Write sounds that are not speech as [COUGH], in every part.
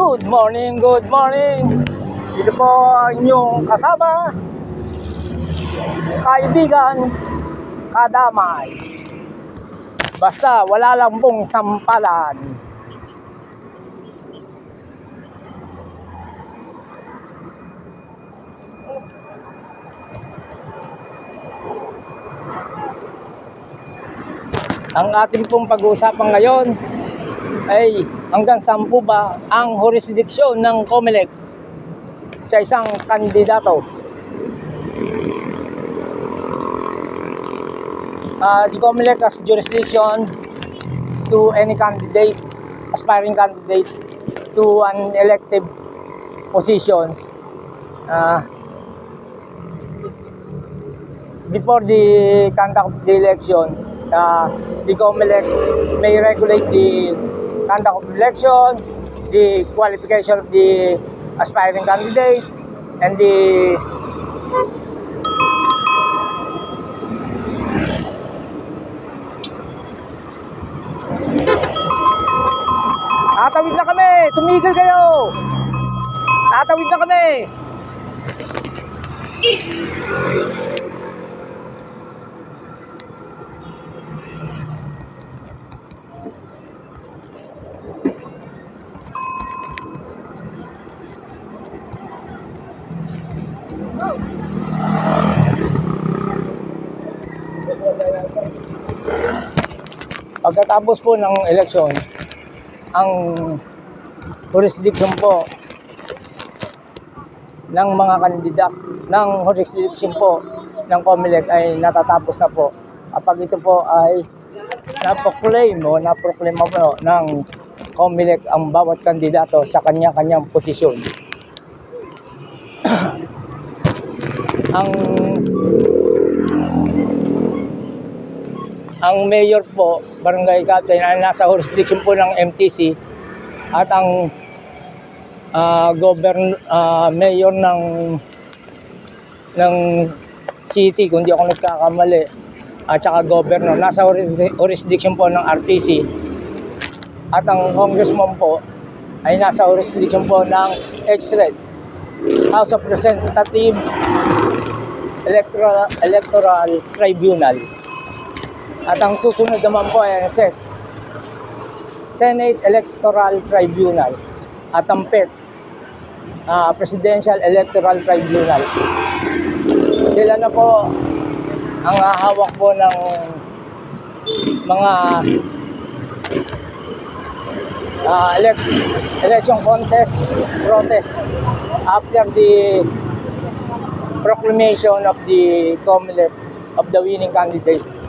Good morning, good morning. Ito po ang inyong kasama, kaibigan, kadamay. Basta wala lang pong sampalan. Ang ating pong pag-uusapan ngayon ay hanggang sampu ba ang jurisdiksyon ng COMELEC sa isang kandidato. Uh, the COMELEC has jurisdiction to any candidate, aspiring candidate to an elective position uh, before the conduct of the election, uh, the COMELEC may regulate the conduct of election, the qualification of the aspiring candidate, and the Tatawid na kami! Tumigil kayo! Tatawid na kami! Pagkatapos po ng eleksyon, ang jurisdiction po ng mga kandidat ng jurisdiction po ng COMELEC ay natatapos na po. Kapag ito po ay naproclaim o naproclaim po ng COMELEC ang bawat kandidato sa kanya-kanyang posisyon. [CLEARS THROAT] ang ang mayor po, barangay captain, ay nasa jurisdiction po ng MTC at ang ah, govern ah, mayor ng ng city, kung di ako nagkakamali, at saka governor, nasa juris- jurisdiction po ng RTC at ang congressman po ay nasa jurisdiction po ng HRED, House of Representative Electoral, Electoral Tribunal. At ang susunod naman po ay ang Sen- Senate Electoral Tribunal at ang PET, ah, Presidential Electoral Tribunal. Sila na po ang hawak po ng mga ah, elect, election contest, protest after the proclamation of the COMELEC of the winning candidate.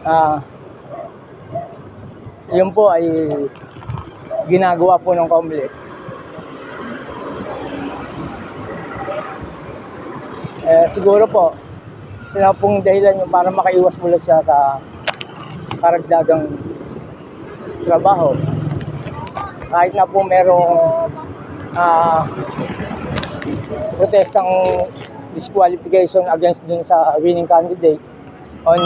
Ah, yun po ay ginagawa po ng COMELEC. Eh, siguro po, sila pong dahilan yung para makaiwas mula siya sa karagdagang trabaho. Kahit na po merong ah, protestang disqualification against dun sa winning candidate on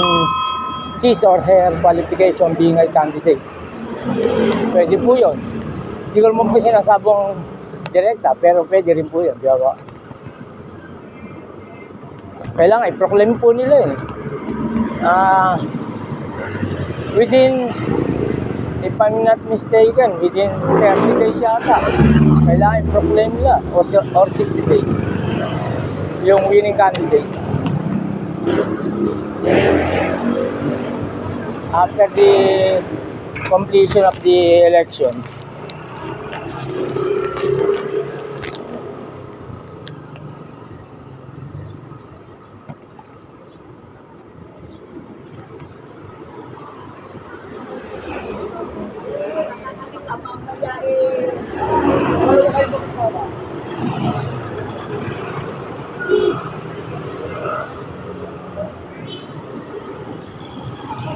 his or her qualification being a candidate. Pwede po yun. Hindi ko naman po sinasabong direkta, pero pwede rin po yun. Di? Kailangan i-proclaim po nila yun. Ah, within, if I'm not mistaken, within 30 days yata, kailangan i-proclaim nila or, or 60 days yung winning candidate. After the completion of the election,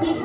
ঠিক